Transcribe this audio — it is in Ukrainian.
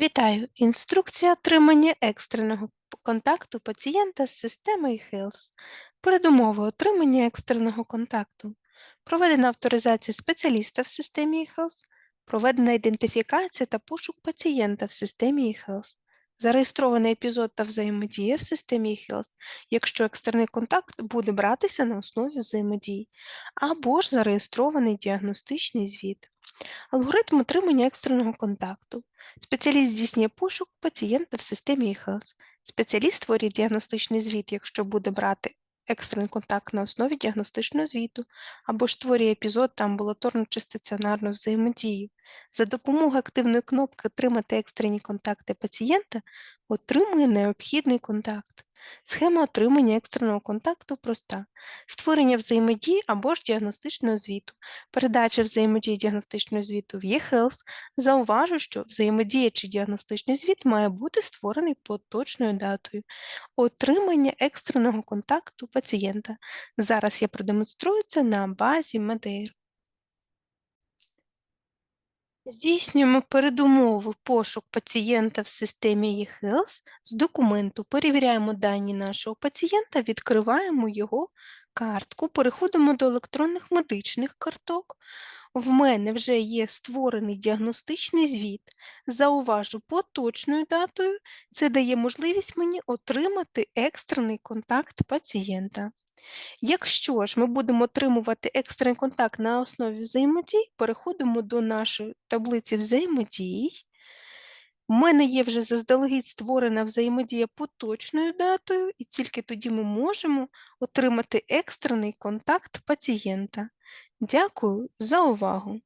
Вітаю! Інструкція отримання екстреного контакту пацієнта з системою HELS. Передумови отримання екстреного контакту. Проведена авторизація спеціаліста в системі eHealth, проведена ідентифікація та пошук пацієнта в системі eHealth, зареєстрований епізод та взаємодія в системі eHealth, якщо екстрений контакт буде братися на основі взаємодії, або ж зареєстрований діагностичний звіт. Алгоритм отримання екстреного контакту. Спеціаліст здійснює пошук пацієнта в системі eHealth. Спеціаліст створює діагностичний звіт, якщо буде брати екстрений контакт на основі діагностичного звіту, або ж створює епізод та амбулаторну чи стаціонарну взаємодію. За допомогою активної кнопки Отримати екстрені контакти пацієнта отримує необхідний контакт. Схема отримання екстреного контакту проста: створення взаємодії або ж діагностичного звіту. Передача взаємодії діагностичного звіту в eHealth зауважу, що взаємодія чи діагностичний звіт має бути створений поточною датою отримання екстреного контакту пацієнта. Зараз я продемонструю це на базі Медейр. Здійснюємо передумову пошук пацієнта в системі eHealth з документу, перевіряємо дані нашого пацієнта, відкриваємо його картку, переходимо до електронних медичних карток. В мене вже є створений діагностичний звіт. Зауважу поточною датою. Це дає можливість мені отримати екстрений контакт пацієнта. Якщо ж ми будемо отримувати екстрений контакт на основі взаємодій, переходимо до нашої таблиці взаємодій. У мене є вже заздалегідь створена взаємодія поточною датою, і тільки тоді ми можемо отримати екстрений контакт пацієнта. Дякую за увагу!